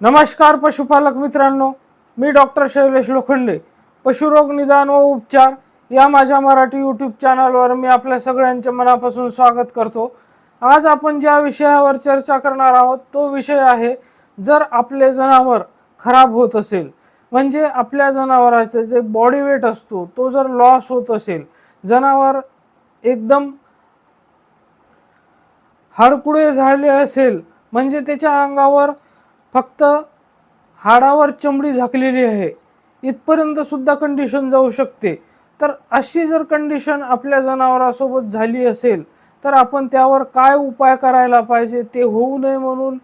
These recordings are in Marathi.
नमस्कार पशुपालक मित्रांनो मी डॉक्टर शैलेश लोखंडे. पशुरोग निदान व उपचार या माझ्या मराठी यूट्यूब चॅनलवर मी आपल्या सगळ्यांचे मनापासून स्वागत करतो. आज आपण ज्या विषयावर चर्चा करणार आहोत तो विषय आहे जर आपले जनावर खराब होत असेल म्हणजे आपल्या जनावराचे जे बॉडी वेट असतो तो जर लॉस होत असेल जनावर एकदम हाडकुळे झाले असेल म्हणजे त्याच्या अंगावर फक्त हाडावर चमडी झाकलेली आहे. इथपर्यंत सुद्धा कंडिशन जाऊ शकते. तर अशी जर कंडिशन आपल्या जनावरासोबत झाली असेल तर आपण त्यावर काय उपाय करायला पाहिजे? ते होऊ नये म्हणून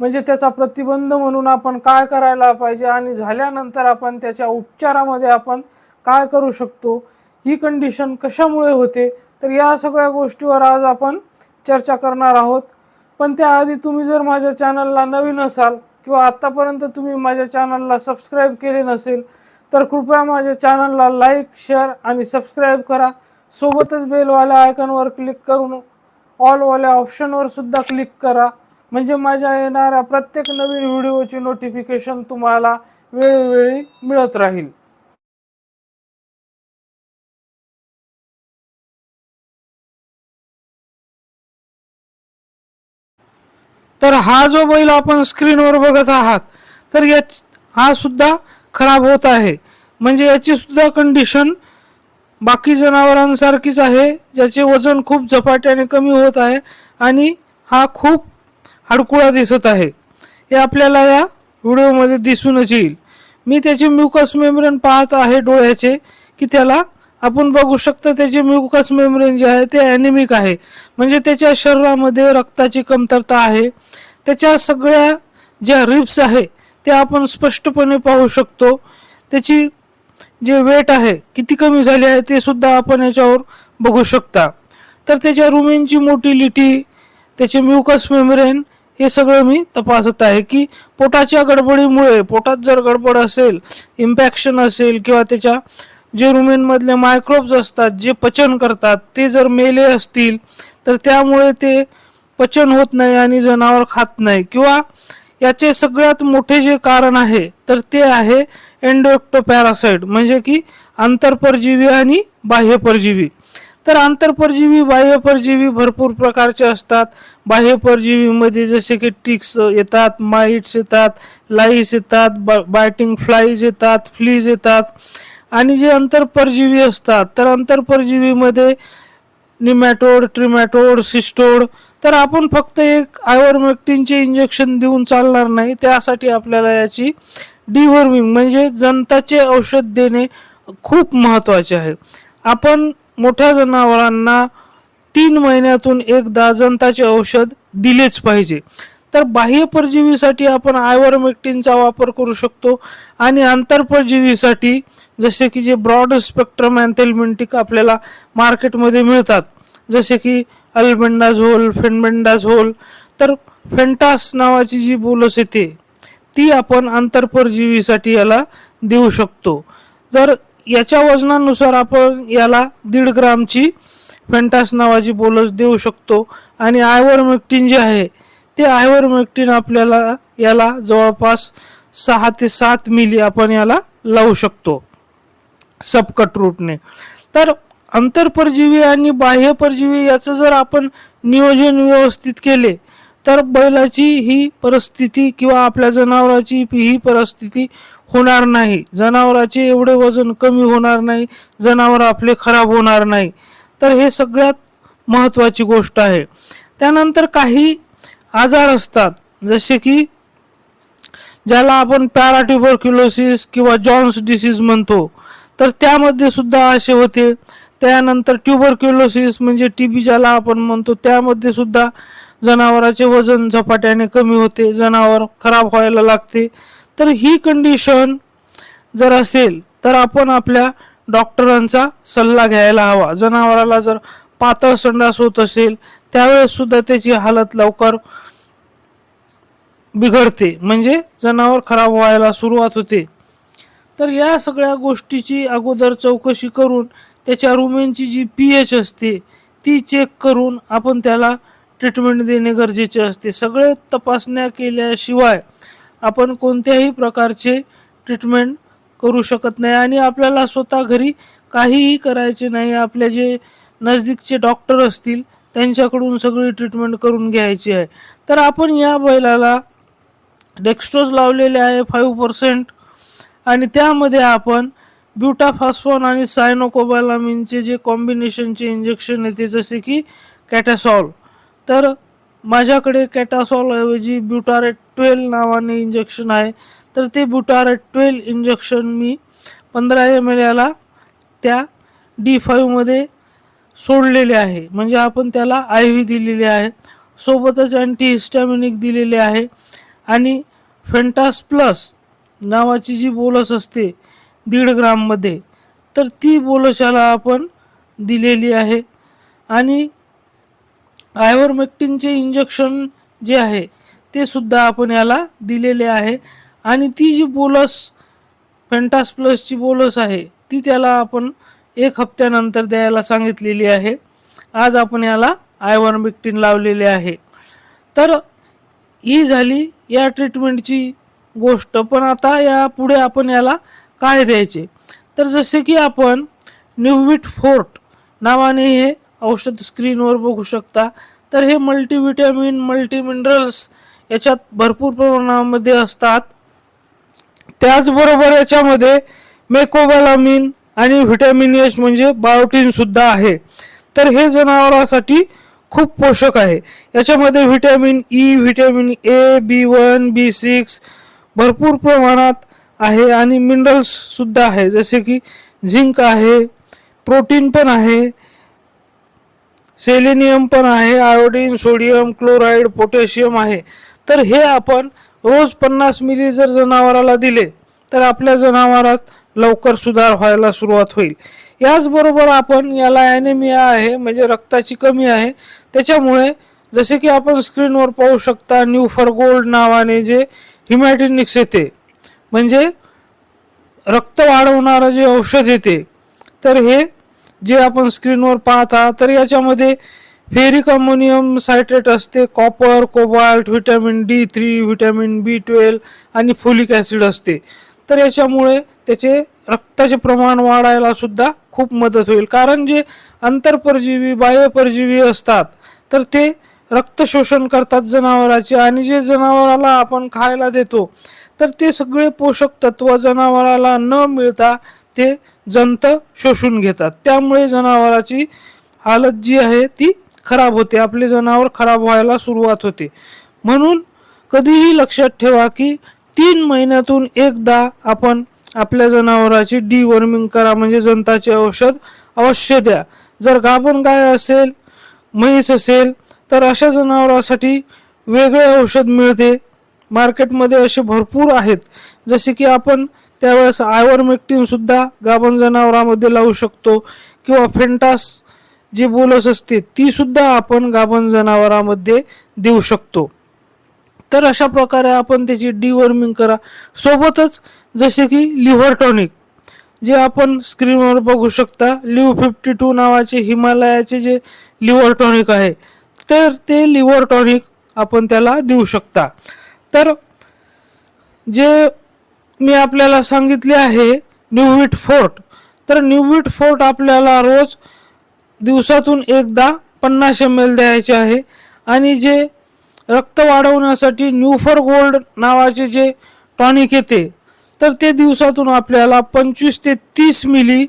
म्हणजे त्याचा प्रतिबंध म्हणून आपण काय करायला पाहिजे? आणि झाल्यानंतर आपण त्याच्या उपचारामध्ये आपण काय करू शकतो? ही कंडिशन कशामुळे होते? तर या सगळ्या गोष्टीवर आज आपण चर्चा करणार आहोत. पण त्याआधी तुम्ही जर माझ्या चॅनलला नवीन असाल किंवा आत्तापर्यंत तुम्ही माझ्या चॅनलला सबस्क्राईब केले नसेल तर कृपया माझ्या चॅनलला लाईक शेअर आणि सबस्क्राईब करा. सोबतच बेलवाल्या आयकॉनवर क्लिक करून ऑलवाल्या ऑप्शनवर सुद्धा क्लिक करा. म्हणजे माझ्या येणाऱ्या प्रत्येक नवीन व्हिडिओची नोटिफिकेशन तुम्हाला वेळोवेळी मिळत राहील. तर हा जो बैल आपण स्क्रीनवर बघत आहात तर या हा सुद्धा खराब होत आहे. म्हणजे याची सुद्धा कंडिशन बाकी जनावरांसारखीच आहे ज्याचे वजन खूप झपाट्याने कमी होत आहे आणि हा खूप हडकुळा दिसत आहे. हे आपल्याला या व्हिडिओमध्ये दिसूनच येईल. मी त्याचे म्युकस मेम्ब्रेन पाहत आहे डोळ्याचे की त्याला आपण बघू शकता त्याचे म्युकस मेम्ब्रेन जे आहे ते ॲनिमिक आहे. म्हणजे त्याच्या शरीरामध्ये रक्ताची कमतरता आहे. त्याच्या सगळ्या ज्या रिब्स आहे ते आपण स्पष्टपणे पाहू शकतो. त्याची जे वेट आहे किती कमी झाली आहे ते सुद्धा आपण याच्यावर बघू शकता. तर त्याच्या रुमेनची मोटिलिटी त्याचे म्युकस मेम्ब्रेन हे सगळं मी तपासत आहे की पोटाच्या गडबडीमुळे पोटात जर गडबड असेल इम्पॅक्शन असेल किंवा त्याच्या जे रुमेनमधले मायक्रोब्स असतात जे पचन करतात ते जर मेले असतील तर त्यामुळे ते पचन होत नाही आणि जनावर खात नाही. किंवा याचे सगळ्यात मोठे जे कारण आहे तर ते आहे एन्डोक्टोपॅरासाइड म्हणजे की आंतरपरजीवी आणि बाह्य परजीवी तर आंतरपरजीवी बाह्य परजीवी भरपूर प्रकारचे असतात. बाह्य परजीवीमध्ये जसे की टिक्स येतात माइट्स येतात लाईस येतात बायटिंग फ्लाईज येतात फ्लीज येतात. आणि जे अंतरपरजीवी असतात तर अंतरपरजीवीमध्ये निमॅटोड ट्रिमॅटोड सिस्टोड तर आपण फक्त एक आयवरमेक्टिनचे इंजेक्शन देऊन चालणार नाही त्यासाठी आपल्याला याची डिवर्मिंग म्हणजे जनताचे औषध देणे खूप महत्त्वाचे आहे. आपण मोठ्या जनावरांना तीन महिन्यातून एकदा जनताचे औषध दिलेच पाहिजे. तर बाह्य परजीवीसाठी आपण आयवरमेक्टिनचा वापर करू शकतो आणि आंतरपरजीवीसाठी जसे की जे ब्रॉड स्पेक्ट्रम अँथेलमेंटिक आपल्याला मार्केटमध्ये मिळतात जसे की अल्बेंडाझोल फेनबेंडाझोल तर फेंटास नावाची जी बोलस येते ती आपण आंतरपरजीवीसाठी याला देऊ शकतो. जर याच्या वजनानुसार आपण याला दीड ग्रामची फेंटास नावाची बोलस देऊ शकतो आणि आयवरमेक्टिन जे आहे ते आयवरमेक्टिन आपल्याला याला जवळपास सहा ते सात मिली आपण याला लावू शकतो. सबकट रूटने तर अंतरपरजीवी आणि बाह्य परजीवी याचं जर आपण नियोजन व्यवस्थित केले तर बैलाची ही परिस्थिती किंवा आपल्या जनावराची ही परिस्थिती होणार नाही. जनावराचे एवढे वजन कमी होणार नाही जनावर आपले खराब होणार नाही. तर हे सगळ्यात महत्त्वाची गोष्ट आहे. त्यानंतर काही आजार असतात. जसे की ज्याला आपण पॅराट्युबरक्युलोसिस किंवा जॉन्स डिसीज म्हणतो तर त्यामध्ये सुद्धा असे होते. त्यानंतर ट्युबरक्युलोसिस म्हणजे टी बी ज्याला आपण म्हणतो त्यामध्ये सुद्धा जनावराचे वजन झपाट्याने कमी होते जनावर खराब व्हायला लागते. तर ही कंडिशन जर असेल तर आपण आपल्या डॉक्टरांचा सल्ला घ्यायला हवा. जनावराला जर पातळ संडास होत असेल त्यावेळेस सुद्धा त्याची हालत लवकर बिघडते. म्हणजे जनावर खराब व्हायला सुरुवात होते. तर या सगळ्या गोष्टीची अगोदर चौकशी करून त्याच्या रुमेनची जी पी एच असते ती चेक करून आपण त्याला ट्रीटमेंट देणे गरजेचे असते. सगळे तपासण्या केल्याशिवाय आपण कोणत्याही प्रकारचे ट्रीटमेंट करू शकत नाही आणि आपल्याला स्वतः घरी काहीही करायचे नाही. आपले जे नजदीकचे डॉक्टर असतील त्यांच्याकडून सगळी ट्रीटमेंट करून घ्यायची आहे. तर आपण या बैलाला डेक्स्ट्रोज लावलेले आहे फाईव्ह पर्सेंट आणि त्यामध्ये आपण ब्युटाफॉस्फॉन आणि सायनोकोबालामिनचे जे कॉम्बिनेशनचे इंजेक्शन येते जसे की कॅटासॉल तर माझ्याकडे कॅटासॉलऐवजी ब्युटारेट ट्वेल नावाने इंजेक्शन आहे. तर ते ब्युटारेट ट्वेल इंजेक्शन मी पंधरा एम एल याला त्या डी फाईव्हमध्ये सोडलेले आहे. म्हणजे आपण त्याला आय व्ही दिलेली आहे. सोबतच अँटीहिस्टॅमिनिक दिलेले आहे. आणि फेंटास प्लस नावाची जी बोलस असते दीड ग्राममध्ये तर ती बोलशाला आपण दिलेली आहे. आणि आयवरमेक्टिनचे इंजेक्शन जे आहे ते सुद्धा आपण याला दिलेले आहे. आणि ती जी बोलस फेंटास प्लसची बोलस आहे ती त्याला आपण एक हप्त्यानंतर द्यायला सांगितलेली आहे. आज आपण याला आयवरमेक्टिन लावलेले आहे. तर ही झाली या ट्रीटमेंटची गोष्ट. पण आता या पुढे आपण याला काय द्यायचे? तर जसे की आपण न्यूविट फोर्ट नावाने हे औषध स्क्रीनवर बघू शकता. तर हे मल्टीव्हिटॅमिन मल्टी मिनरल्स याच्यात भरपूर प्रमाणामध्ये असतात. त्याचबरोबर याच्यामध्ये मेकोबॅलामिन आणि व्हिटॅमिन एच म्हणजे बायोटीन सुद्धा आहे. तर हे जनावरांसाठी खूप पोषक आहे. याच्यामध्ये vitamin E vitamin A B one B six भरपूर प्रमाणात आहे आणि मिनरल्स सुद्धा आहे. जसे की झिंक आहे प्रोटीन पण आहे सेलेनियम पण आहे आयोडीन सोडियम क्लोराईड पोटॅशियम आहे. तर हे आपण रोज पन्नास मिली जर जनावराला दिले तर आपल्या जनावरात लवकर सुधार व्हायला सुरुवात होईल. याचबरोबर आपण याला ॲनेमिया आहे म्हणजे रक्ताची कमी आहे. त्याच्यामुळे जसे की आपण स्क्रीनवर पाहू शकता न्यू फॉर गोल्ड नावाने जे हिमॅटिनिक्स येते म्हणजे रक्त वाढवणारं जे औषध येते तर हे जे आपण स्क्रीनवर पाहता तर याच्यामध्ये फेरिक अमोनियम सायट्रेट असते copper cobalt vitamin D three vitamin B twelve आणि फोलिक ॲसिड असते. तर याच्यामुळे त्याचे रक्ताचे प्रमाण वाढायला सुद्धा खूप मदत होईल. कारण जे आंतरपरजीवी बाह्यपरजीवी असतात तर ते रक्त शोषण करतात जनावराचे आणि जे जनावराला आपण खायला देतो तर ते सगळे पोषक तत्व जनावराला न मिळता ते जंत शोषून घेतात. त्यामुळे जनावराची हालत जी आहे ती खराब होते. आपले जनावर खराब व्हायला सुरुवात होते. म्हणून कधीही लक्षात ठेवा की तीन महिन्यातून एकदा आपण आपल्या जनावराची डी वर्मिंग करा म्हणजे जंताचे औषध अवश्य द्या. जर गाभण गाय असेल म्हैस असेल तर अशा जनावरांसाठी वेगळे औषध मिळते. मार्केटमध्ये असे भरपूर आहेत. जसे की आपण त्यावेळेस आयवरमेक्टिनसुद्धा गाभण जनावरामध्ये लावू शकतो. किंवा फेंटास जी बोलस असते तीसुद्धा आपण गाभण जनावरामध्ये देऊ शकतो. तर अशा प्रकारे आपण त्याची डिवर्मिंग करा. सोबतच जसे की लिव्हर टॉनिक जे आपण स्क्रीनवर बघू शकता लिव्ह फिफ्टी टू नावाचे हिमालयाचे जे लिव्हर टॉनिक आहे तर ते लिव्हर टॉनिक आपण त्याला देऊ शकता. तर जे मी आपल्याला सांगितले आहे न्यूविट फोर्ट तर न्यूविट फोर्ट आपल्याला रोज दिवसातून एकदा पन्नास एम एल द्यायचे आहे. आणि जे रक्त वाढवण्यासाठी न्यूफर गोल्ड नावाचे जे टॉनिक येते तर ते दिवसातून आपल्याला पंचवीस ते तीस मिली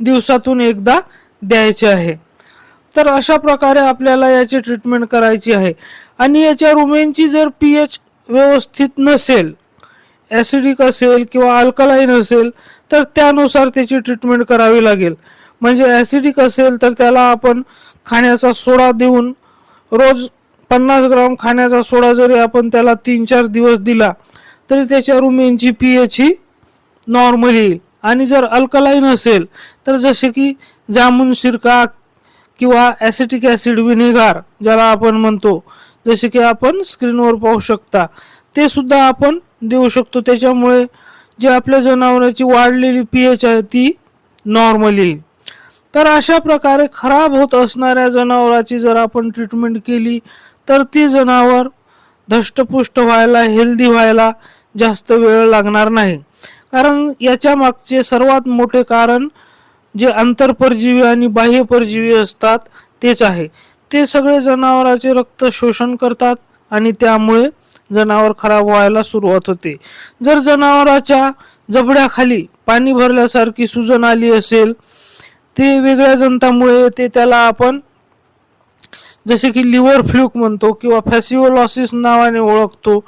दिवसातून एकदा द्यायचे आहे. तर अशा प्रकारे आपल्याला याची ट्रीटमेंट करायची आहे. आणि याच्या रुमेनची जर पी एच व्यवस्थित नसेल ॲसिडिक असेल किंवा अल्कलाईन असेल तर त्यानुसार त्याची ट्रीटमेंट करावी लागेल. म्हणजे ॲसिडिक असेल तर त्याला आपण खाण्याचा सोडा देऊन रोज पन्नास ग्राम खाण्याचा सोडा जरी आपण त्याला तीन चार दिवस दिला तरी त्याच्या रुमेनची पी एच ही नॉर्मल येईल. आणि जर अल्कलाईन असेल तर जसे की जामुन सिरका किंवा ॲसिटिक ॲसिड विनेगार ज्याला आपण म्हणतो जसे की आपण स्क्रीनवर पाहू शकता ते सुद्धा आपण देऊ शकतो. त्याच्यामुळे जे आपल्या जनावरांची वाढलेली पी एच आहे ती नॉर्मल येईल. तर अशा प्रकारे खराब होत असणाऱ्या जनावराची जर आपण ट्रीटमेंट केली तर ती जनावर धष्टपुष्ट व्हायला हेल्दी व्हायला जास्त वेळ लागणार नाही. कारण याच्या मागचे सर्वात मोठे कारण जे आंतरपरजीवी आणि बाह्य परजीवी असतात तेच आहे. ते सगळे जनावरांचे रक्त शोषण करतात आणि त्यामुळे जनावर खराब व्हायला सुरुवात होते. जर जनावराच्या जबड्याखाली पाणी भरल्यासारखी सुजन आली असेल ते वेगळ्या जंतामुळे येते त्याला आपण जसे की लिव्हर फ्लूक म्हणतो किंवा फॅसिओलॉसिस नावाने ओळखतो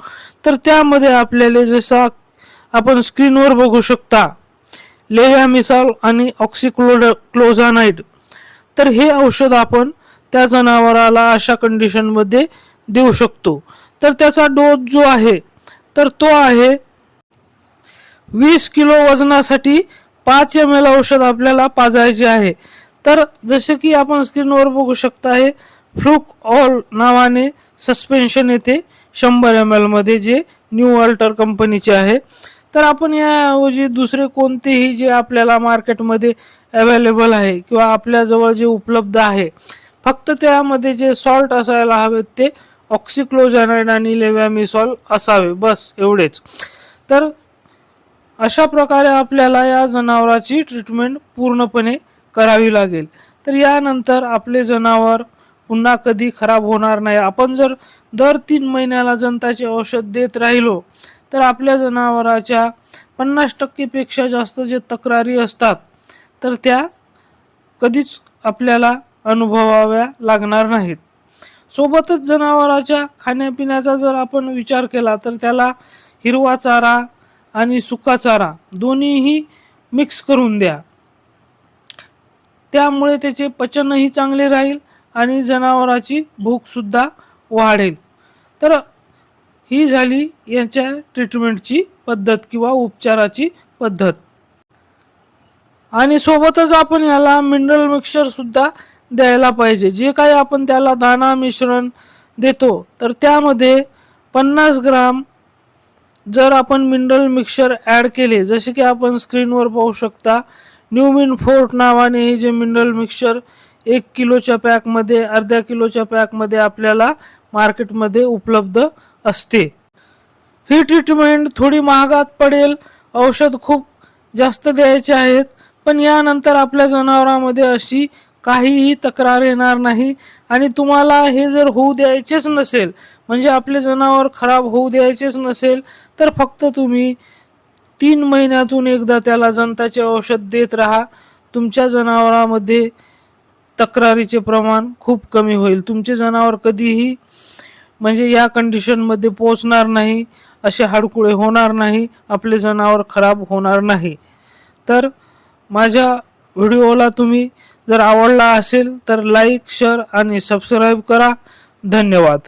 तर त्यामध्ये आपल्याला जसा आपण स्क्रीनवर बघू शकता लेव्हॅमिसॉल आणि ऑक्सिक्लोड क्लोझानाइड तर हे औषध आपण त्या जनावराला अशा कंडिशनमध्ये देऊ शकतो. तर त्याचा डोस जो आहे तर तो आहे वीस किलो वजनासाठी पाच एम एल औषध आपल्याला पाजायचे आहे. तर जसे की आपण स्क्रीनवर बघू शकता हे फ्लूक ऑल नावाने सस्पेन्शन येते. शंभर एममध्ये जे न्यू अल्टर कंपनीचे आहे. तर आपण याऐवजी दुसरे कोणतेही जे आपल्याला मार्केटमध्ये अवेलेबल आहे किंवा आपल्याजवळ जे उपलब्ध आहे फक्त त्यामध्ये जे सॉल्ट असायला हवेत ते ऑक्सिक्लोजॅनाइड आणि लेव्हॅमिसॉल असावे. बस एवढेच. तर अशा प्रकारे आपल्याला या जनावराची ट्रीटमेंट पूर्णपणे करावी लागेल. तर यानंतर आपले जनावर पुन्हा कधी खराब होणार नाही. आपण जर दर तीन महिन्याला जनताचे औषध देत राहिलो तर आपल्या जनावराच्या पन्नास टक्केपेक्षा जास्त जे तक्रारी असतात तर त्या कधीच आपल्याला अनुभवाव्या लागणार नाहीत. सोबतच जनावराच्या खाण्यापिण्याचा जर आपण विचार केला तर त्याला हिरवा चारा आणि सुका चारा दोन्हीही मिक्स करून द्या. त्यामुळे त्याचे पचनही चांगले राहील आणि जनावराची भूकसुद्धा वाढेल. तर ही झाली यांच्या ट्रीटमेंटची पद्धत किंवा उपचाराची पद्धत. आणि सोबतच आपण याला मिनरल मिक्सर सुद्धा द्यायला पाहिजे. जे काही आपण त्याला दाणा मिश्रण देतो तर त्यामध्ये पन्नास ग्राम जर आपण मिनरल मिक्सर ॲड केले जसे की आपण स्क्रीनवर पाहू शकता न्यूमिन फोर्ट नावाने हे जे मिनरल मिक्सर एक किलोच्या पॅकमध्ये अर्ध्या किलोच्या पॅकमध्ये आपल्याला मार्केटमध्ये उपलब्ध असते. ही ट्रीटमेंट थोडी महागात पडेल. औषध खूप जास्त द्यायचे आहेत. पण यानंतर आपल्या जनावरांमध्ये अशी काहीही तक्रार येणार नाही. आणि तुम्हाला हे जर होऊ द्यायचेच नसेल म्हणजे आपले जनावर खराब होऊ द्यायचेच नसेल तर फक्त तुम्ही तीन महिन्यातून एकदा त्याला जनताचे औषध देत राहा. तुमच्या जनावरामध्ये तक्रारीचे प्रमाण खूप कमी होईल. तुमचे जनावर कधीही म्हणजे या कंडिशनमध्ये पोचणार नाही असे हाडकुळे होणार नाही आपले जनावर खराब होणार नाही. तर माझ्या व्हिडिओला तुम्ही जर आवडला असेल तर लाईक शेअर आणि सबस्क्राईब करा. धन्यवाद.